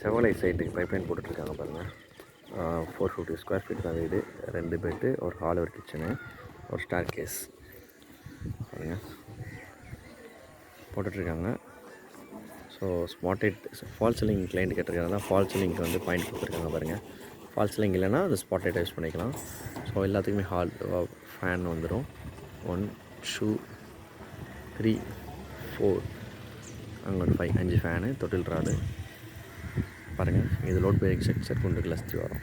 செவலை சைட்டுக்கு பைப்லைன் போட்டுட்ருக்காங்க பாருங்கள் ஃபோர் ஃபிஃப்டி ஸ்கொயர் ஃபீட் தான் வீடு. ரெண்டு பெட்டு ஒரு ஹால் ஒரு கிச்சனு ஒரு ஸ்டார் கேஸ் பாருங்க. போட்டுட்ருக்காங்க. So spotted false ceiling client கேட்டிருக்காங்க தான் ஃபால் சீலிங்க்கு வந்து பாயிண்ட் கொடுத்துருக்காங்க பாருங்கள் ஃபால் சீலிங் இல்லைன்னா அது ஸ்பாட்டட் யூஸ் பண்ணிக்கலாம். ஸோ எல்லாத்துக்குமே ஹால் ஃபேன் வந்துடும் ஒன் ஷூ த்ரீ ஃபோர் அங்கே ஒரு ஃபைவ் அஞ்சு ஃபேனு தொட்டில் ராடு. பாருங்கள் இது லோட் பேரிங் ஸ்ட்ரக்சர் குண்டு கிளாஸ்தி வரும்.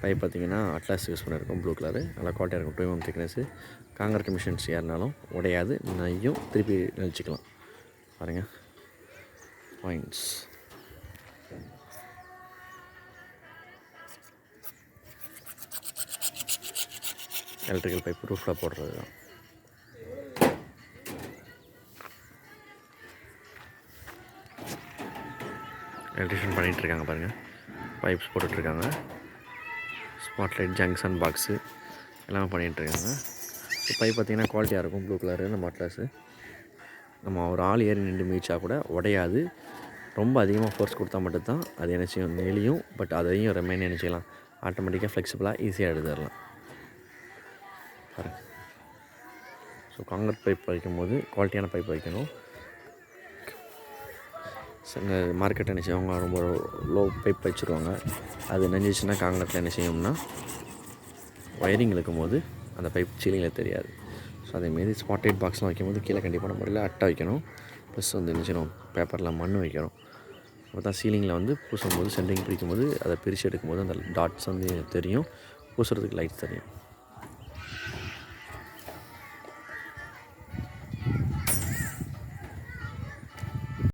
பைப் பார்த்தீங்கன்னா அட்லாஸ் யூஸ் பண்ணியிருக்கோம் ப்ளூ கலரு நல்லா குவாலிட்டியாக இருக்கும் two M thickness concrete machines ஏறினாலும் உடையாது நையும் திருப்பி நெளிச்சிக்கலாம். பாருங்கள் பாயிண்ட்ஸ் எலக்ட்ரிக்கல் பைப் ரூஃபில் போடுறது தான் எலக்ட்ரிஷியன் பண்ணிகிட்டு இருக்காங்க பாருங்கள் பைப்ஸ் போட்டுட்ருக்காங்க ஸ்பாட்லைட் ஜங்ஷன் பாக்ஸு எல்லாமே பண்ணிகிட்ருக்காங்க பைப் பார்த்திங்கன்னா குவாலிட்டியாக இருக்கும். ப்ளூ கலரு நம்ம அட்லாஸு நம்ம ஒரு ஆள் ஏறி நின்று மீச்சா கூட உடையாது. ரொம்ப அதிகமாக ஃபோர்ஸ் கொடுத்தா மட்டும்தான் அது என்ன செய்யும் நெளியும். பட் அதையும் ரெமைன் என்ன செய்யலாம் ஆட்டோமேட்டிக்காக ஃப்ளெக்சிபிளாக ஈஸியாக எடுத்துடலாம். பாருங்க. ஸோ காங்கிரட் பைப் வைக்கும்போது குவாலிட்டியான பைப் வைக்கணும். சில மார்க்கெட் என்ன செய்வாங்க? ரொம்ப லோ பைப் வச்சுருவாங்க. அது நெஞ்சிச்சுன்னா காங்கிரத்தில் என்ன செய்யும்னா ஒயரிங் இழுக்கும் போது அந்த பைப் சீலிங்கில் தெரியாது. ஸோ அதேமாரி ஸ்பாட்டட் பாக்ஸ்லாம் வைக்கும்போது கீழே கண்டிப்பான முறையில் அட்டை வைக்கணும். ப்ளஸ் வந்து என்ன செய்யணும்? பேப்பரில் மண் வைக்கணும். அப்போ தான் சீலிங்கில் வந்து பூசும்போது சென்ட்ரிங் பிடிக்கும்போது அதை பிரித்து எடுக்கும்போது அந்த டாட்ஸ் வந்து தெரியும். பூசுறதுக்கு லைட்ஸ் தெரியும்.